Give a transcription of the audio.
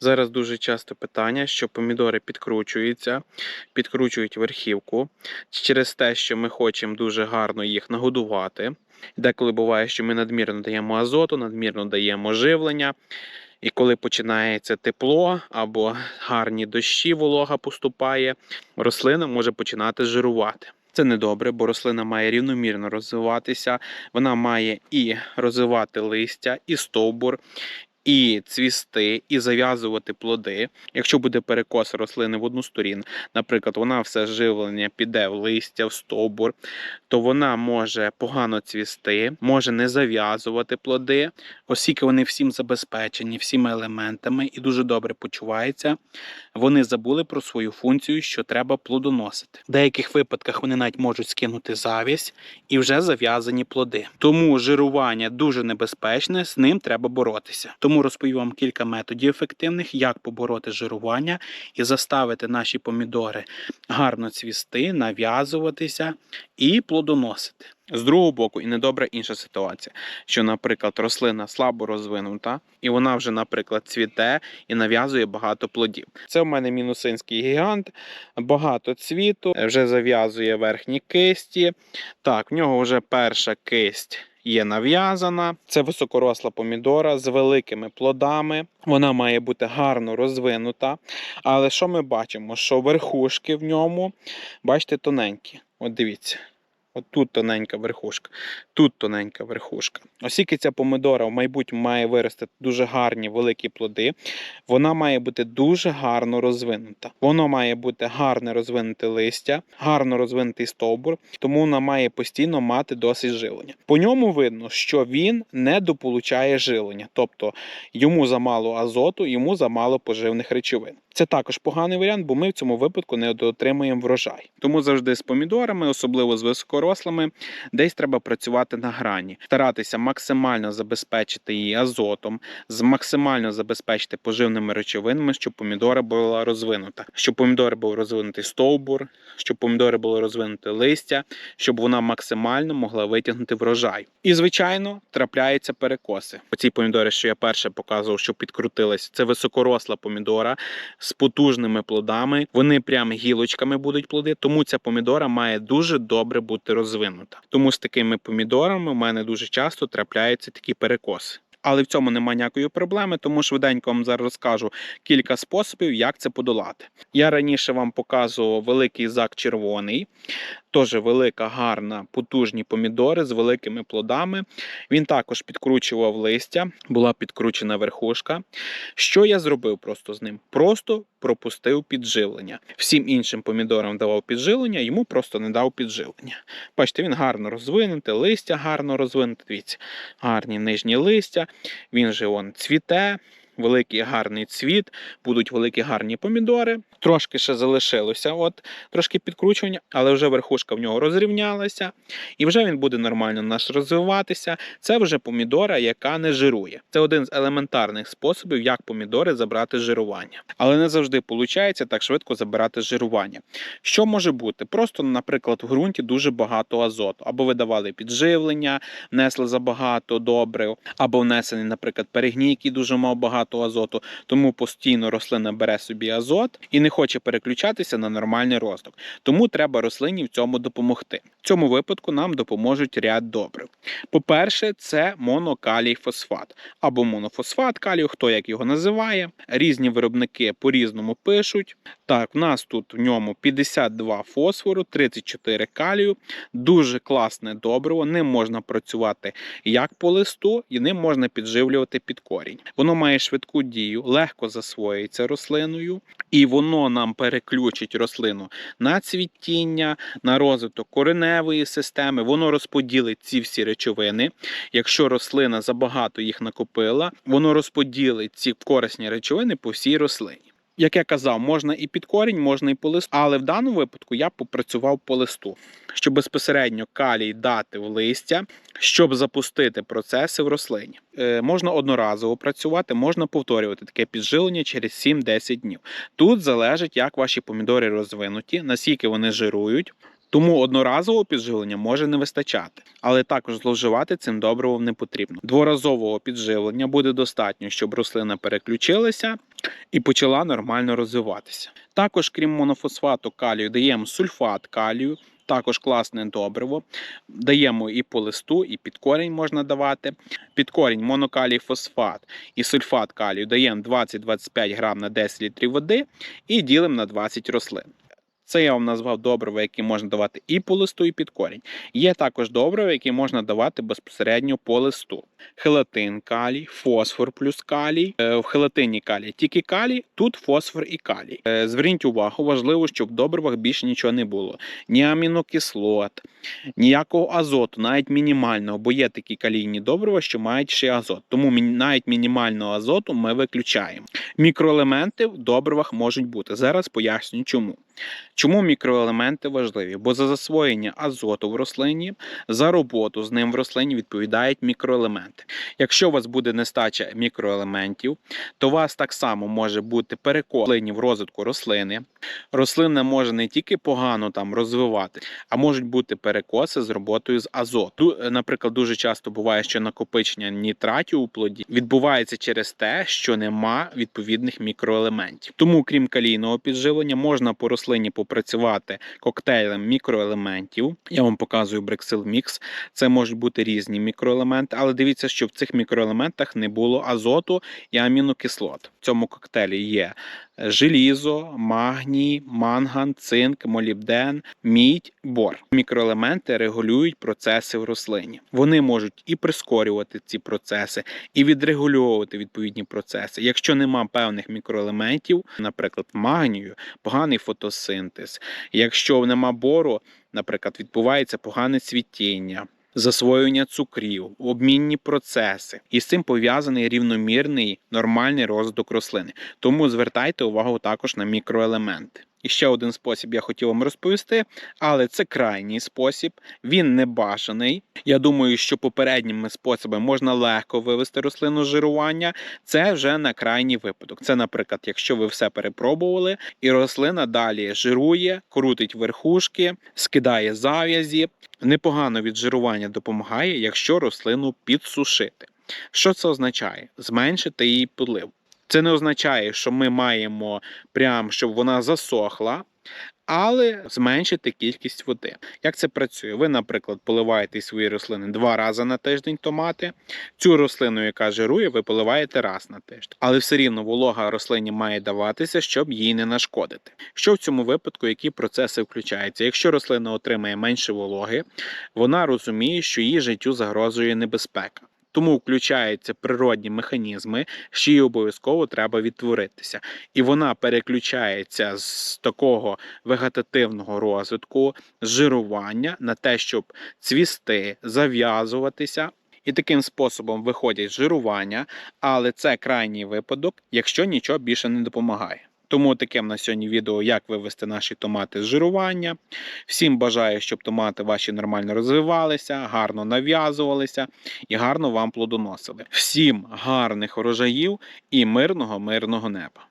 Зараз дуже часто питання, що помідори підкручуються, підкручують верхівку через те, що ми хочемо дуже гарно їх нагодувати. Деколи буває, що ми надмірно даємо азоту, надмірно даємо живлення. І коли починається тепло або гарні дощі, волога поступає, рослина може починати жирувати. Це недобре, бо рослина має рівномірно розвиватися. Вона має і розвивати листя, і стовбур, і цвісти, і зав'язувати плоди. Якщо буде перекос рослини в одну сторін, наприклад, вона все живлення піде в листя, в стовбур, то вона може погано цвісти, може не зав'язувати плоди, оскільки вони всім забезпечені, всіма елементами і дуже добре почуваються. Вони забули про свою функцію, що треба плодоносити. В деяких випадках вони навіть можуть скинути завість і вже зав'язані плоди. Тому жирування дуже небезпечне, з ним треба боротися. Тому розповім вам кілька методів ефективних, як побороти жирування і заставити наші помідори гарно цвісти, нав'язуватися і плодоносити. З другого боку, і недобра інша ситуація, що, наприклад, рослина слабо розвинута, і вона вже, наприклад, цвіте і нав'язує багато плодів. Це в мене мінусинський гігант, багато цвіту, вже зав'язує верхні кисті. Так, в нього вже перша кисть. Є нав'язана, це високоросла помідора з великими плодами. Вона має бути гарно розвинута. Але що ми бачимо? Що верхушки в ньому, бачите, тоненькі. От дивіться. От тут тоненька верхушка, тут тоненька верхушка. Оскільки ця помидора в майбутньому має вирости дуже гарні великі плоди, вона має бути дуже гарно розвинута. Воно має бути гарне розвинуте листя, гарно розвинутий стовбур, тому вона має постійно мати досить жилення. По ньому видно, що він не дополучає жилення, тобто йому замало азоту, йому замало поживних речовин. Це також поганий варіант, бо ми в цьому випадку не отримуємо врожай. Тому завжди з помідорами, особливо з високорослими, десь треба працювати на грані, старатися максимально забезпечити її азотом, максимально забезпечити поживними речовинами, щоб помідора була розвинута, щоб помідори був розвинутий стовбур, щоб помідори було розвинуте листя, щоб вона максимально могла витягнути врожай. І звичайно, трапляються перекоси. Оці помідори, що я перше показував, що підкрутились, це високоросла помідора з потужними плодами. Вони прям гілочками будуть плоди, тому ця помідора має дуже добре бути розвинута. Тому з такими помідорами у мене дуже часто трапляються такі перекоси. Але в цьому немає ніякої проблеми, тому швиденько вам зараз розкажу кілька способів, як це подолати. Я раніше вам показував великий зак червоний, теж велика, гарна, потужні помідори з великими плодами. Він також підкручував листя, була підкручена верхушка. Що я зробив просто з ним? Просто пропустив підживлення. Всім іншим помідорам давав підживлення, йому просто не дав підживлення. Бачите, він гарно розвинутий, листя гарно розвинуте. Дивіться, гарні нижні листя. Він же он цвіте. Великий гарний цвіт, будуть великі гарні помідори. Трошки ще залишилося, от трошки підкручування, але вже верхушка в нього розрівнялася, і вже він буде нормально у нас розвиватися. Це вже помідора, яка не жирує. Це один з елементарних способів, як помідори забрати жирування. Але не завжди виходить так швидко забирати жирування. Що може бути? Просто, наприклад, в ґрунті дуже багато азоту, або ви давали підживлення, внесли забагато добрив, або внесений, наприклад, перегній, який дуже мав багато азоту, тому постійно рослина бере собі азот і не хоче переключатися на нормальний розвиток. Тому треба рослині в цьому допомогти. Цьому випадку нам допоможуть ряд добрив. По-перше, це монокалій фосфат або монофосфат калію, хто як його називає. Різні виробники по-різному пишуть. Так, в нас тут в ньому 52 фосфору, 34 калію. Дуже класне добриво. Ним можна працювати як по листу, і ним можна підживлювати під корінь. Воно має швидку дію, легко засвоюється рослиною, і воно нам переключить рослину на цвітіння, на розвиток кореневої системи. Воно розподілить ці всі речовини. Якщо рослина забагато їх накопила, воно розподілить ці корисні речовини по всій рослині. Як я казав, можна і під корінь, можна і по листу, але в даному випадку я попрацював по листу, щоб безпосередньо калій дати в листя, щоб запустити процеси в рослині. Е, можна одноразово працювати, можна повторювати таке підживлення через 7-10 днів. Тут залежить, як ваші помідори розвинуті, наскільки вони жирують. Тому одноразового підживлення може не вистачати, але також зловживати цим добривом не потрібно. Дворазового підживлення буде достатньо, щоб рослина переключилася і почала нормально розвиватися. Також, крім монофосфату калію, даємо сульфат калію. Також класне добриво. Даємо і по листу, і під корінь можна давати. Під корінь монокалій фосфат і сульфат калію даємо 20-25 грам на 10 літрів води і ділимо на 20 рослин. Це я вам назвав добриво, які можна давати і по листу, і під корінь. Є також добриво, які можна давати безпосередньо по листу. Хелатин калій, фосфор плюс калій. Е, В хелатині калій тільки калій, тут фосфор і калій. Е, Зверніть увагу, важливо, щоб в добривах більше нічого не було. Ні амінокислот, ніякого азоту, навіть мінімального, бо є такі калійні добрива, що мають ще азот. Тому навіть мінімального азоту ми виключаємо. Мікроелементи в добривах можуть бути. Зараз поясню чому. Чому мікроелементи важливі? Бо за засвоєння азоту в рослині, за роботу з ним в рослині відповідають мікроелементи. Якщо у вас буде нестача мікроелементів, то у вас так само може бути перекоплені в розвитку рослини. Рослина може не тільки погано там розвивати, а можуть бути перекоси з роботою з азоту. Наприклад, дуже часто буває, що накопичення нітратів у плоді відбувається через те, що нема відповідних мікроелементів. Тому, крім калійного підживлення, можна по рослині попрацювати коктейлем мікроелементів. Я вам показую Brexil Mix. Це можуть бути різні мікроелементи, але дивіться, що в цих мікроелементах не було азоту і амінокислот. В цьому коктейлі є желізо, магній, манган, цинк, молібден, мідь, бор. Мікроелементи регулюють процеси в рослині. Вони можуть і прискорювати ці процеси, і відрегульовувати відповідні процеси. Якщо нема певних мікроелементів, наприклад, магнію, поганий фотосинтез. Якщо нема бору, наприклад, відбувається погане цвітіння. Засвоєння цукрів, обмінні процеси, і з цим пов'язаний рівномірний нормальний розвиток рослини. Тому звертайте увагу також на мікроелементи. І ще один спосіб я хотів вам розповісти, але це крайній спосіб, він не бажаний. Я думаю, що попередніми способами можна легко вивести рослину з жирування. Це вже на крайній випадок. Це, наприклад, якщо ви все перепробували, і рослина далі жирує, крутить верхушки, скидає зав'язі. Непогано від жирування допомагає, якщо рослину підсушити. Що це означає? Зменшити її підлив. Це не означає, що ми маємо прям, щоб вона засохла, але зменшити кількість води. Як це працює? Ви, наприклад, поливаєте свої рослини два рази на тиждень томати. Цю рослину, яка жирує, ви поливаєте раз на тиждень. Але все рівно волога рослині має даватися, щоб їй не нашкодити. Що в цьому випадку, які процеси включаються? Якщо рослина отримає менше вологи, вона розуміє, що її життю загрожує небезпека. Тому включаються природні механізми, що їй обов'язково треба відтворитися. І вона переключається з такого вегетативного розвитку, жирування на те, щоб цвісти, зав'язуватися. І таким способом виходять жирування, але це крайній випадок, якщо нічого більше не допомагає. Тому таким на сьогодні відео, як вивести наші томати з жирування. Всім бажаю, щоб томати ваші нормально розвивалися, гарно нав'язувалися і гарно вам плодоносили. Всім гарних урожаїв і мирного, мирного неба!